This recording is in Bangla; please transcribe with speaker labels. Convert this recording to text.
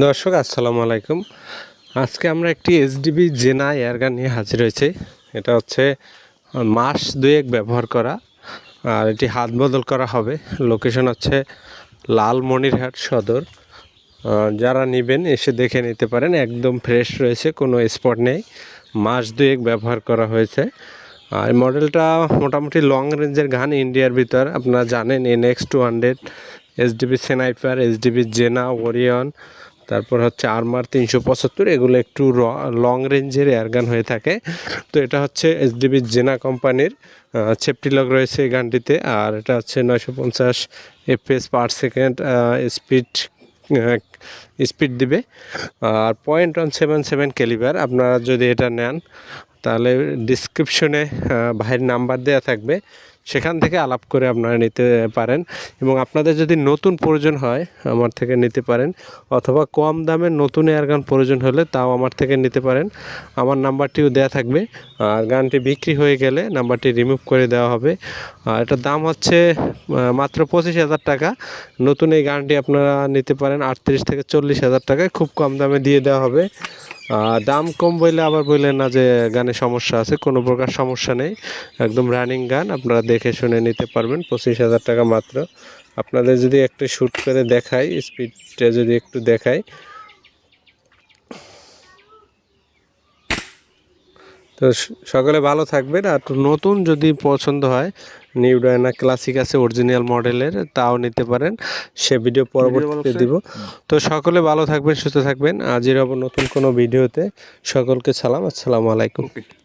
Speaker 1: দর্শক, আসসালামু আলাইকুম। আজকে আমরা একটি এসডিবি জেনা এয়ারগান নিয়ে হাজির হয়েছি। এটা হচ্ছে মাস দুয়েক ব্যবহার করা, আর এটি হাত বদল করা হবে। লোকেশন হচ্ছে লালমনিরহাট সদর। যারা নেবেন, এসে দেখে নিতে পারেন। একদম ফ্রেশ রয়েছে, কোনো স্পট নেই। মাস দুয়েক ব্যবহার করা হয়েছে। আর মডেলটা মোটামুটি লং রেঞ্জের গান ইন্ডিয়ার ভিতর। আপনারা জানেন NX two hundred SDB sniper SDB জেনা ওরিয়ন তারপর হচ্ছে আরমার তিনশো পঁচাত্তর, এগুলো একটু লং রেঞ্জের এয়ারগান হয়ে থাকে। তো এটা হচ্ছে এসডিবি জেনা কোম্পানির ছেপটিলক রয়েছে এই গানটিতে, আর এটা হচ্ছে নয়শো পঞ্চাশ FPS per second speed speed দিবে। আর point one seven seven calibre আপনারা যদি এটা নেন তাহলে ডিসক্রিপশনে ভাইয়ের নাম্বার দেওয়া থাকবে। সেখান থেকে আলাপ করে আপনারা নিতে পারেন এবং আপনাদের যদি নতুন প্রয়োজন হয় আমার থেকে নিতে পারেন অথবা কম দামের নতুন এয়ারগান প্রয়োজন হলে তাও আমার থেকে নিতে পারেন। আমার নাম্বারটিও দেওয়া থাকবে। আর গানটি বিক্রি হয়ে গেলে নাম্বারটি রিমুভ করে দেওয়া হবে। আর এটার দাম হচ্ছে মাত্র পঁচিশ হাজার টাকা। নতুন এই গানটি আপনারা নিতে পারেন আটত্রিশ থেকে চল্লিশ হাজার টাকায়। খুব কম দামে দিয়ে দেওয়া হবে। দাম কম বললে আবার বললেন না যে গানে সমস্যা আছে, কোনো প্রকার সমস্যা নেই। একদম রানিং গান, আপনারা দেখে শুনে নিতে পারবেন, পঁচিশ হাজার টাকা মাত্র। আপনাদের যদি একটু শ্যুট করে দেখাই স্পিডটা যদি একটু দেখাই তো সকলে ভালো থাকবেন। আর নতুন যদি পছন্দ হয় নিউ ডায়না ক্লাসিক আছে অরিজিনাল মডেলের তাও নিতে পারেন। সে ভিডিও পরবর্তীতে দিব। তো সকলে ভালো থাকবেন সুস্থ থাকবেন। আজের আবার নতুন কোনো ভিডিওতে সকলকে সালাম। আসসালামু আলাইকুম।